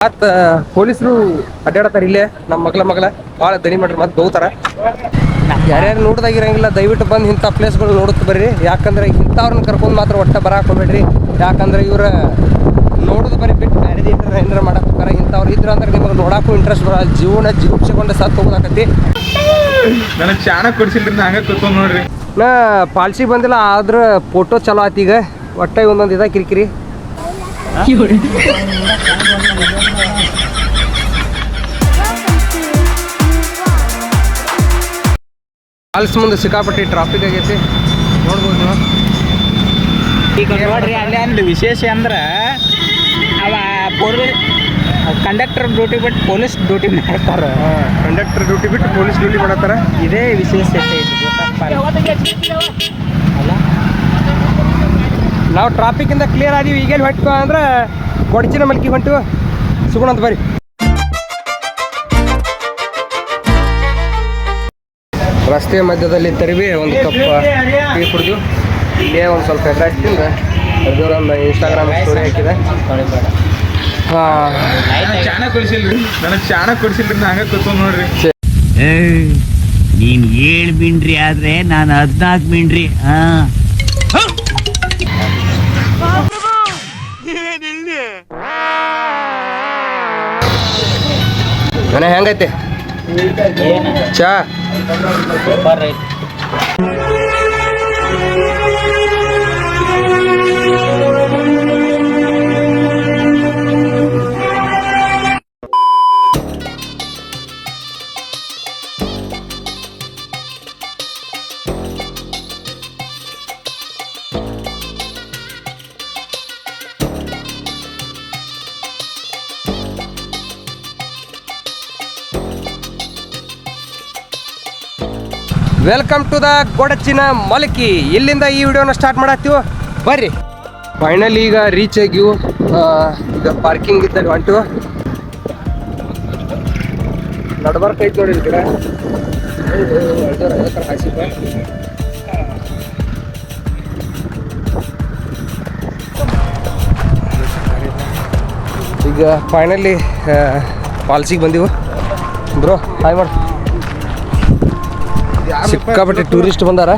ಮತ್ತ ಪೊಲೀಸರು ಅಡ್ಡಾಡತಾರ ಇಲ್ಲೇ ನಮ್ಮ ಮಗ್ಲ ಮಗ್ಲ ಭಾಳ ದನಿ ಮಾಡ್ರಿ ಮತ್ತೆ ಬಹುತಾರ ಯಾರ್ಯಾರು ನೋಡ್ದಾಗಿರಂಗಿಲ್ಲ ದಯವಿಟ್ಟು ಬಂದು ಇಂಥ ಪ್ಲೇಸ್ಗಳು ನೋಡುತ್ತ ಬರ್ರಿ. ಯಾಕಂದ್ರೆ ಇಂಥವ್ರನ್ನ ಕರ್ಕೊಂಡು ಮಾತ್ರ ಒಟ್ಟ ಬರ ಹೋಗ್ಬೇಡ್ರಿ ಯಾಕಂದ್ರೆ ಇವ್ರ ನೋಡೋದು ಬರೀ ಬಿಟ್ಟು ಮ್ಯಾರೇಜ್ ಏನಾರ ಏನಾರ ಮಾಡಕ್ ಹೋಗಾರ ಇಂಥವ್ರು ಇದ್ರ ಅಂದ್ರೆ ನಿಮಗೆ ನೋಡಕ್ಕೂ ಇಂಟ್ರೆಸ್ಟ್ ಬರ ಜೀವನ ಜೀವಿಸ್ಕೊಂಡು ಸತ್ತು ಹೋಗೋದಾಕತಿ ನನಗೆ ಚಾಣ ಕೊಡ್ಸಿಲ್ರಿ ನಾ ಹಂಗ ಕೂತ್ಕೊಂಡ್ ನೋಡ್ರಿ. ನಾ ಪಾಲ್ಸಿ ಬಂದಿಲ್ಲ ಆದ್ರೆ ಫೋಟೋ ಚಲೋ ಆಯ್ತು ಈಗ. ಒಟ್ಟ ಒಂದೊಂದು ಇದ ಕಿರಿಕಿರಿ. ಫಾಲ್ಸ್ ಮುಂದೆ ಸಿಕ್ಕಾಪಟ್ಟಿ ಟ್ರಾಫಿಕ್ ಆಗೈತಿ. ನೋಡ್ಬೋದು. ನೀವು ಈಗ ನೋಡ್ರಿ ಅಲ್ಲಿ ಅಂದ್ರೆ ವಿಶೇಷ ಅಂದ್ರೆ ಅವ ಪೊಲೀಸ್ ಕಂಡಕ್ಟರ್ ಡ್ಯೂಟಿ ಬಿಟ್ಟು ಪೊಲೀಸ್ ಡ್ಯೂಟಿ ಮಾಡ್ತಾರ. ಕಂಡಕ್ಟರ್ ಡ್ಯೂಟಿ ಬಿಟ್ಟು ಪೊಲೀಸ್ ಡ್ಯೂಟಿ ಮಾಡತ್ತಾರ? ಇದೇ ವಿಶೇಷತೆ ಅಲ್ಲ ನಾವು ಟ್ರಾಫಿಕ್ಕಿಂದ ಕ್ಲಿಯರ್ ಆದೀವಿ. ಈಗೇನು ಹೊಟ್ಟು ಅಂದ್ರೆ ಕೊಡಚಿನ ಮಲ್ಕಿ ಹೊಂಟು. ಸುಗುಣ ಅಂತ ಬರ್ರಿ. ರಸ್ತೆ ಮಧ್ಯದಲ್ಲಿ ತರಿವಿ, ಒಂದು ಕಪ್ ಟೀ ಕುಡಿದು. ಇಲ್ಲೇ ಒಂದು ಸ್ವಲ್ಪ ಎಗ್ರಾಸ್ ಅದರ ಅದು ಒಂದು ಇನ್ಸ್ಟಾಗ್ರಾಮ್ ಸ್ಟೋರಿ ಹಾಕಿದೆ. ಹಾಂ. ಚಾನ ಕೊಡ್ಸಿಲ್ರಿ ನನಗೆ ಚಾಣ ಕೊಡಿಸಿಲ್ರಿ ಹಂಗ ಕೂತ್ಕೊಂಡ್ ನೋಡ್ರಿ ನೀನು ಏಳು ಮಿಂಡ್ರಿ ಆದರೆ ನಾನು ಹದಿನಾಲ್ಕು ಮಿಂಡ್ರಿ, ಹಾ. ಮನೆ ಹೆಂಗೈತೆ? ಚಾ. ವೆಲ್ಕಮ್ ಟು ದ ಗೊಡಚಿನ ಮಲಕಿ ಇಲ್ಲಿಂದ ಈ ವಿಡಿಯೋನ ಸ್ಟಾರ್ಟ್ ಮಾಡತ್ತೀವಿ? ಬರ್ರಿ. ಫೈನಲಿ ಈಗ ರೀಚ್ ಆಗಿವು ಈಗ ಪಾರ್ಕಿಂಗ್ ಇದ್ದಲ್ಲಿ ಹೊಂಟು ನಡ್ಬರ್ಕ್ ಐತಿ ನೋಡಿ. ಈಗ ಫೈನಲಿ ಪಾಲ್ಸಿಗೆ ಬಂದೆವು? ಬ್ರೋ ಹಾಯ್ ಮಾಡಿ ಸಿಕ್ಕಾಪಟ್ಟೆ ಟೂರಿಸ್ಟ್ ಬಂದಾರ.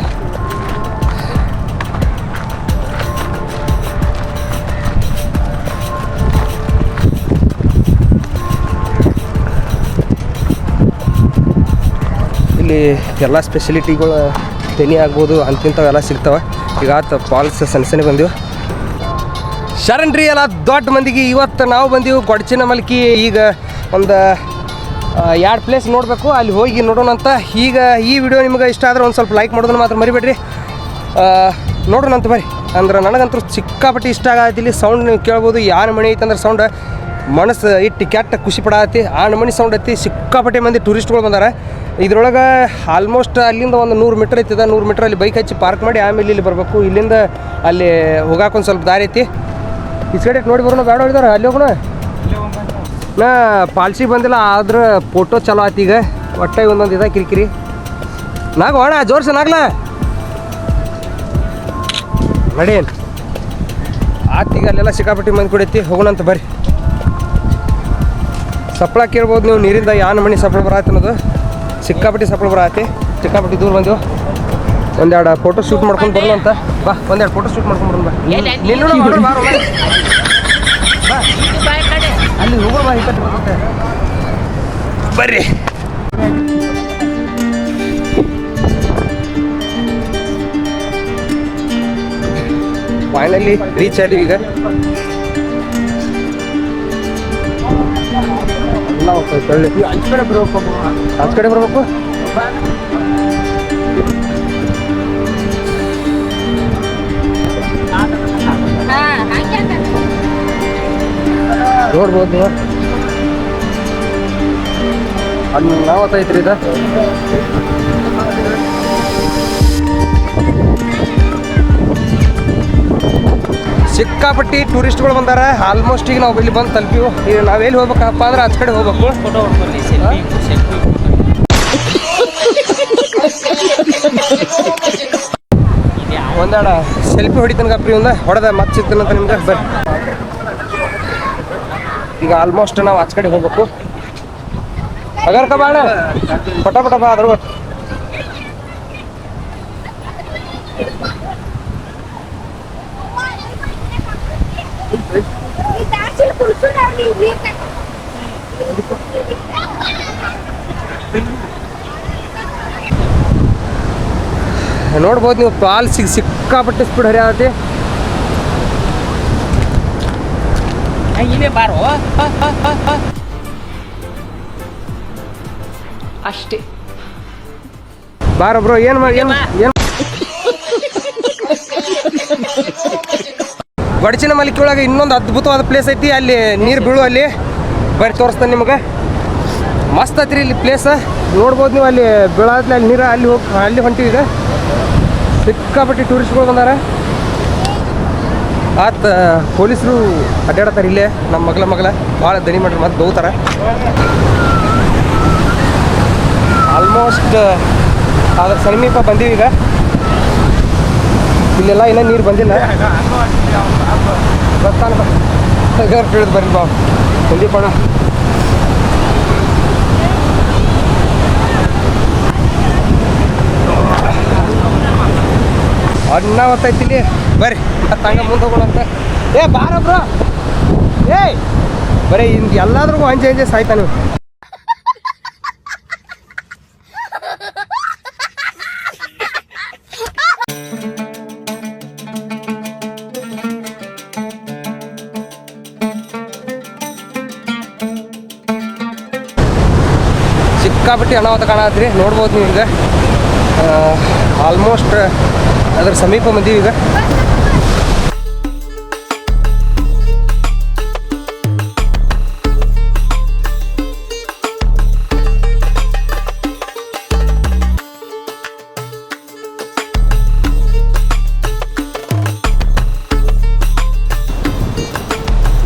ಇಲ್ಲಿ ಎಲ್ಲ ಸ್ಪೆಷಲಿಟಿಗಳು ತೆನಿ ಆಗ್ಬೋದು ಅಂತಿಂಥವೆಲ್ಲ ಸಿಗ್ತಾವೆ. ಈಗ ಆತ ಫಾಲ್ಸ್ ಸಣ್ಣ ಸಣ್ಣ ಬಂದೆವು ಶರಣ್ರಿ ಎಲ್ಲ ದೊಡ್ಡ ಮಂದಿಗೆ ಇವತ್ತು ನಾವು ಬಂದೀವಿ ಕೊಡಚಿನ ಮಲ್ಕಿ. ಈಗ ಒಂದು ಎರಡು ಪ್ಲೇಸ್ ನೋಡಬೇಕು, ಅಲ್ಲಿ ಹೋಗಿ ನೋಡೋಣ ಅಂತ. ಈಗ ಈ ವಿಡಿಯೋ ನಿಮ್ಗೆ ಇಷ್ಟ ಆದ್ರೆ ಒಂದು ಸ್ವಲ್ಪ ಲೈಕ್ ಮಾಡೋದನ್ನ ಮಾತ್ರ ಮರಿಬೇಡ್ರಿ. ನೋಡೋಣಂತ ಬರ್ರಿ. ಅಂದ್ರೆ ನನಗಂತೂ ಸಿಕ್ಕಾಪಟ್ಟಿ ಇಷ್ಟ ಆಗತ್ತೆ. ಇಲ್ಲಿ ಸೌಂಡ್ ನೀವು ಕೇಳ್ಬೋದು, ಯಾರ ಮಣಿ ಐತಂದ್ರೆ ಸೌಂಡ್ ಮನಸ್ಸು ಇಟ್ಟು ಕೆಟ್ಟ ಖುಷಿ ಪಡಾತಿ ಆ ಮಣಿ ಸೌಂಡ್ ಐತಿ. ಸಿಕ್ಕಾಪಟ್ಟೆ ಮಂದಿ ಟೂರಿಸ್ಟ್ಗಳು ಬಂದಾರೆ. ಇದ್ರೊಳಗೆ ಆಲ್ಮೋಸ್ಟ್ ಅಲ್ಲಿಂದ ಒಂದು ನೂರು ಮೀಟ್ರ್ ಐತಿದ. ನೂರು ಮೀಟ್ರ್ ಅಲ್ಲಿ ಬೈಕ್ ಹಚ್ಚಿ ಪಾರ್ಕ್ ಮಾಡಿ ಆಮೇಲೆ ಇಲ್ಲಿ ಬರಬೇಕು. ಇಲ್ಲಿಂದ ಅಲ್ಲಿ ಹೋಗಾಕ ಒಂದು ಸ್ವಲ್ಪ ದಾರಿ ಐತಿ. ಈ ಸೈಡ್ ನೋಡಿ ಬರೋಣ, ಬೇಡ ಹೇಳಿದಾರೆ. ಅಲ್ಲಿ ಹೋಗೋಣ. ನಾ ಪಾಲ್ಸಿ ಬಂದಿಲ್ಲ, ಆದ್ರೆ ಫೋಟೋ ಚಲೋ ಆಯ್ತು ಈಗ. ಒಟ್ಟೆ ಒಂದೊಂದು ಇದ ಕಿರಿಕಿರಿ. ನಾಗ ಹೋಣ ಜೋರ್ಸ ನಾಗ್ಲ ನಡಿ ಆತ್ ಈಗ ಅಲ್ಲೆಲ್ಲ ಸಿಕ್ಕಾಪಟ್ಟಿ ಮಂದಿ ಹೋಗೋಣ ಅಂತ ಬರ್ರಿ. ಸಪ್ಳ ಕೇಳ್ಬೋದು ನೀವು, ನೀರಿಂದ ಯಾನ್ ಮಣಿ ಸಪ್ಳ ಬರತ್ತೆ ಅನ್ನೋದು. ಸಿಕ್ಕಾಪಟ್ಟಿ ಸಪ್ಳ ಬರತ್ತೆ ಸಿಕ್ಕಾಪಟ್ಟಿ ದೂರ ಬಂದೆವು ಒಂದೆರಡು ಫೋಟೋ ಶೂಟ್ ಮಾಡ್ಕೊಂಡು ಬರೋಣ ಅಂತ. ಬಾ, ಒಂದೆರಡು ಫೋಟೋ ಶೂಟ್ ಮಾಡ್ಕೊಂಡು ಬರೋಣ ಬಾ. ಅಲ್ಲಿ ಹೋಗೋಣ. ಬರ್ರಿ ಫೈನಲಿ ರೀಚ್ ಆದ್ವಿ ಈಗ. ಆಚೆ ಕಡೆ ಬರ್ಬೇಕು ಆಚೆ ಕಡೆ ಬರ್ಬೇಕು ನೋಡ್ಬೋದು ನೀವು. ಅಲ್ಲಿ ಇದು? ಸಿಕ್ಕಾಪಟ್ಟಿ ಟೂರಿಸ್ಟ್ಗಳು ಬಂದಾರ. ಆಲ್ಮೋಸ್ಟ್ ಈಗ ನಾವು ಇಲ್ಲಿ ಬಂದು ತಲುಪಿವು. ಈಗ ನಾವೆಲ್ಲಿ ಹೋಗ್ಬೇಕಪ್ಪ ಅಂದ್ರೆ ಆಚ ಕಡೆ ಹೋಗ್ಬೇಕು. ಒಂದಾಡ ಸೆಲ್ಫಿ ಹೊಡಿತಾನ ಗಪ್ರಿ ಒಂದ ಹೊಡೆದ ಮತ್ತೆ ಸಿಗ್ತಾನಂತ ನಿಮ್ಗೆ. ಬರ್ರಿ. ಈಗ ಆಲ್ಮೋಸ್ಟ್ ನಾವು ಆಚ ಕಡೆ ಹೋಗ್ಬೇಕು. ಅಗರ್ಕ ಬಾಣ ಪಟ ಪಟ ಬಾ ಅದ್ರ ನೋಡ್ಬೋದು ನೀವು ಪಾಲ್ ಸಿಗ್ ಸಿಕ್ಕಾಪಟ್ಟೆ ಸ್ಪೀಡ್ ಹರಿಯಾತಿ ಇಲ್ಲೇ ಬಾರೋ ಅಷ್ಟೇ ಬಾರ ಬ್ರೋ ಏನ್ ಮಾಡಿ ಏನ್ ಏನ್ ಗಡಚಿನ ಮಲಿಕೆ ಒಳಗೆ ಇನ್ನೊಂದು ಅದ್ಭುತವಾದ ಪ್ಲೇಸ್ ಐತಿ ಅಲ್ಲಿ ನೀರು ಬೀಳು ಅಲ್ಲಿ. ಬರೀ ತೋರಿಸ್ತಾನೆ ನಿಮಗೆ. ಮಸ್ತ್ ಐತ್ರಿ ಇಲ್ಲಿ ಪ್ಲೇಸ್ ನೋಡ್ಬೋದು ನೀವು ಅಲ್ಲಿ ಬೀಳಾದ್ಲೆ ಅಲ್ಲಿ ನೀರು ಅಲ್ಲಿ ಹೋಗಿ ಅಲ್ಲಿ ಹೊಂಟಿದೆ ಸಿಕ್ಕಾಪಟ್ಟಿ ಟೂರಿಸ್ಟ್ಗಳು ಬಂದಾರ. ಆತ ಪೊಲೀಸರು ಅಡ್ಡಾಡ್ತಾರೆ ಇಲ್ಲೇ ನಮ್ಮ ಮಗಳ ಮಗಳ. ಭಾಳ ದನಿ ಮಾಡ್ರಿ, ಮತ್ತೆ ಬೋತಾರೆ. ಆಲ್ಮೋಸ್ಟ್ ಅದ್ರ ಸಮೀಪ ಬಂದೀವಿ ಈಗ. ಇಲ್ಲೆಲ್ಲ ಇನ್ನೂ ನೀರು ಬಂದಿಲ್ಲ. ಬರ್ತಾನೆ ಬರ್ರಿ ಬಾ ಸಂದೀಪಣ್ಣ ಅಣ್ಣ ಹೊತ್ತೈತಿ ಇಲ್ಲಿ. ಬರ್ರಿ. ತಂಗ ಹಂಗ ಮುಂದೆ ಹೋಗೋಣಂತೆ. ಏ, ಬಾರ ಏಯ್ ಬರೀ ಹಿಂಗೆ ಎಲ್ಲಾದ್ರೂ ಅಂಜೆ ಅಂಜೆ ಸಾಯ್ತಾನೆ ಇವ್ನು. ಸಿಕ್ಕಾಪಟ್ಟಿ ಅನಾಹುತ ಕಾಣತ್ರಿ. ನೋಡ್ಬೋದು ನೀವು ಈಗ ಆಲ್ಮೋಸ್ಟ್ ಅದರ ಸಮೀಪ ಬಂದೀವಿ ಈಗ.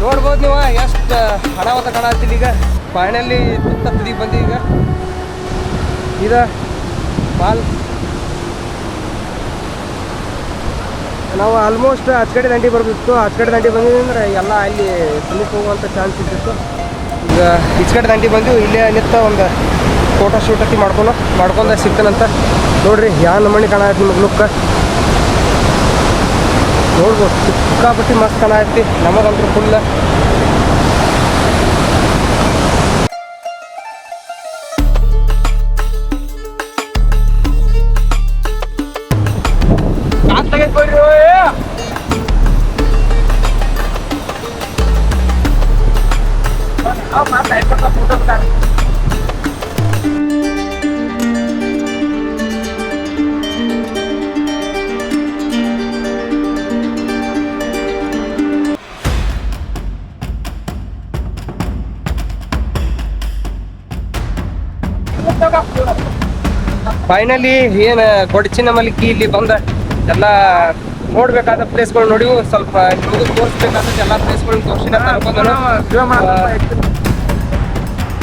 ನೋಡ್ಬೋದು ನೀವು, ಎಷ್ಟು ಅನಾಹುತ ಕಾಣತ್ತೀವಿ ಈಗ. ಫೈನಲಿ ತುತ್ತ ತುದಿಗೆ ಈಗ. ಇದ ಮಾಲ್ ನಾವು ಆಲ್ಮೋಸ್ಟ್ ಹತ್ತು ಕಡೆ ದಂಡಿ ಬರ್ತಿತ್ತು ಹತ್ತು ಕಡೆ ದಂಡಿ ಬಂದಿದ್ವಿ ಅಂದ್ರೆ ಎಲ್ಲ ಅಲ್ಲಿ ಸಮೀಪ ಹೋಗುವಂಥ ಚಾನ್ಸ್ ಇರ್ತಿತ್ತು ಈಗ ಈಚ ಕಡೆ ದಂಡಿ ಬಂದಿವಿ ಇಲ್ಲೇ ನಿತ್ತ ಒಂದು ಫೋಟೋ ಶೂಟ್ ಅಕ್ಕಿ ಮಾಡ್ಕೊಂಡು, ಮಾಡ್ಕೊಂಡ ಸಿಗ್ತಾನಂತ ನೋಡ್ರಿ ಯಾವ ನಮೂನಿ ಕಾಣಾಯ್ತು ನಿಮಗೆ ಲುಕ್ಕ ನೋಡ್ಬೋದು, ಸಿಕ್ಕಾಪಟ್ಟಿ ಮಸ್ತ್ ಕಾಣಾಯ್ತಿ ನಮಗಂತೂ ಫುಲ್ ಫೈನಲಿ ಏನು ಕೊಡಚಿನ ಮಲಿಕಿ ಇಲ್ಲಿ ಬಂದ ಎಲ್ಲ ನೋಡ್ಬೇಕಾದ ಪ್ಲೇಸ್ಗಳು ನೋಡಿವು ಸ್ವಲ್ಪ ತೋರಿಸ್ಬೇಕಾದ ಎಲ್ಲ ಪ್ಲೇಸ್ಗಳನ್ನ ತೋರಿಸಿ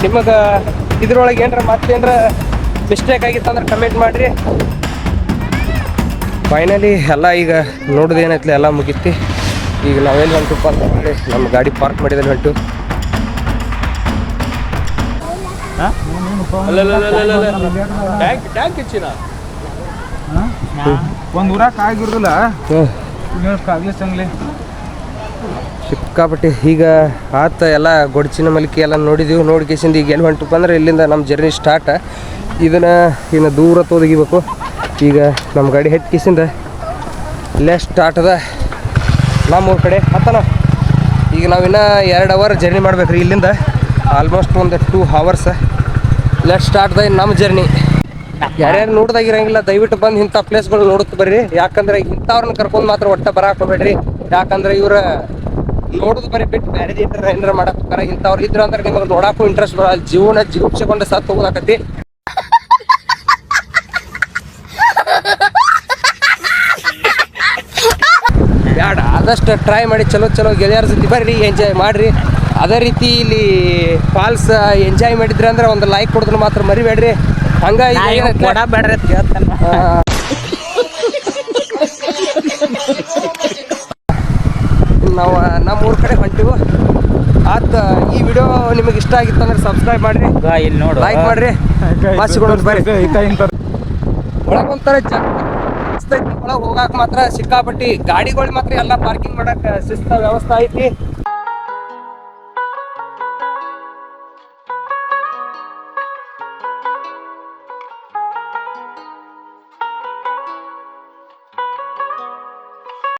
ನಿಮಗೆ ಇದ್ರೊಳಗೆ ಏನ್ರ ಮತ್ತೇನ್ರ ಮಿಸ್ಟೇಕ್ ಆಗಿತ್ತು ಅಂದ್ರೆ ಕಮೆಂಟ್ ಮಾಡ್ರಿ. ಫೈನಲಿ ಎಲ್ಲ ಈಗ ನೋಡೋದು ಎಲ್ಲ ಮುಗೀತಿ. ಈಗ ನಾವೇನು ಹೊಂಟಪ್ಪ ಅಂತ ಹೇಳಿ ನಮ್ಮ ಗಾಡಿ ಪಾರ್ಕ್ ಮಾಡಿದ್ರೆ ಹೊಂಟು ಒಂದ್ ಸಂಗ್ಲಿ. ಸಿಕ್ಕಾಪಟ್ಟೆ ಈಗ ಆತ ಎಲ್ಲ ಗೊಡಚಿನ ಮಲಿಕೆ ಎಲ್ಲ ನೋಡಿದೀವಿ ನೋಡಿ ಕೇಸಿಂದ ಈಗ ಎಲ್ಲಿ ಹೊಂಟಪ್ಪ ಅಂದ್ರೆ ಇಲ್ಲಿಂದ ನಮ್ಮ ಜರ್ನಿ ಸ್ಟಾರ್ಟ್ ಇದನ್ನ ಇನ್ನು ದೂರ ತೋದಗಿಬೇಕು. ಈಗ ನಮ್ಮ ಗಾಡಿ ಹೆಟ್ ಕೇಸಿಂದ ಇಲ್ಲೇ ಸ್ಟಾರ್ಟ್ ಅದ. ನಮ್ಮೂರ ಕಡೆ ಹತ್ತನ. ಈಗ ನಾವಿನ್ನ ಎರಡು ಅವರ್ ಜರ್ನಿ ಮಾಡ್ಬೇಕ್ರಿ ಇಲ್ಲಿಂದ. ಆಲ್ಮೋಸ್ಟ್ ಒಂದು ಟೂ ಅವರ್ಸ್ ಇಲ್ಲೇ ಸ್ಟಾರ್ಟ್ ದೈ ನಮ್ಮ ಜರ್ನಿ ಯಾರ್ಯಾರು ನೋಡ್ದಾಗಿರಂಗಿಲ್ಲ ದಯವಿಟ್ಟು ಬಂದು ಇಂಥ ಪ್ಲೇಸ್ಗಳು ನೋಡುತ್ತ ಬರ್ರಿ. ಯಾಕಂದ್ರೆ ಇಂಥವ್ರನ್ನ ಕರ್ಕೊಂಡು ಮಾತ್ರ ಒಟ್ಟ ಬರಾಕ್ ಹೋಗ್ಬೇಡ್ರಿ ಯಾಕಂದ್ರೆ ಇವ್ರ ನೋಡುದು ಬರೀ ಬಿಟ್ಟು ಬೇರೆ ಏನಾರ ಏನಾರ ಮಾಡಕ್ ಹೋಗ್ತಾರ. ಇಂಥವ್ರು ಇದ್ರ ಅಂದ್ರೆ ನಿಮಗೆ ನೋಡಕ್ಕೂ ಇಂಟ್ರೆಸ್ಟ್ ಬರಲ್ಲ. ಜೀವನ ಜಿಗುಪ್ಸಿಕೊಂಡು ಸತ್ತು ಹೋಗೋದಾಕತಿ ಬ್ಯಾಡ, ಆದಷ್ಟು ಟ್ರೈ ಮಾಡಿ ಚಲೋ ಚಲೋ ಗೆಳೆಯರ ಜೊತೆ ಬರ್ರಿ ಎಂಜಾಯ್ ಮಾಡ್ರಿ. ಅದೇ ರೀತಿ ಇಲ್ಲಿ ಫಾಲ್ಸ್ ಎಂಜಾಯ್ ಮಾಡಿದ್ರಿ ಅಂದ್ರೆ ಒಂದು ಲೈಕ್ ಕೊಡಿದ್ರೆ ಮಾತ್ರ ಮರಿಬೇಡ್ರಿ. ಹಂಗ ಬೇಡ್ರಿ ನಾವು ನಮ್ಮ ಊರ ಕಡೆ ಹೊಂಟಿವು? ಆತ ಈ ವಿಡಿಯೋ ನಿಮಗೆ ಇಷ್ಟ ಆಗಿತ್ತು ಅಂದ್ರೆ ಸಬ್ಸ್ಕ್ರೈಬ್ ಮಾಡ್ರಿ. ಇಲ್ಲಿ ನೋಡು. ಲೈಕ್ ಮಾಡ್ರಿ. ಮಾಸಿಗಳು ಬರ್ರಿ. ಒಳಗೆ ಒಂಥರ ಒಳಗೆ ಹೋಗಾಕ ಮಾತ್ರ ಸಿಕ್ಕಾಪಟ್ಟಿ ಗಾಡಿಗಳು ಮಾತ್ರ ಎಲ್ಲ ಪಾರ್ಕಿಂಗ್ ಮಾಡಕ್ ಶಿಸ್ತ ವ್ಯವಸ್ಥೆ ಐತಿ.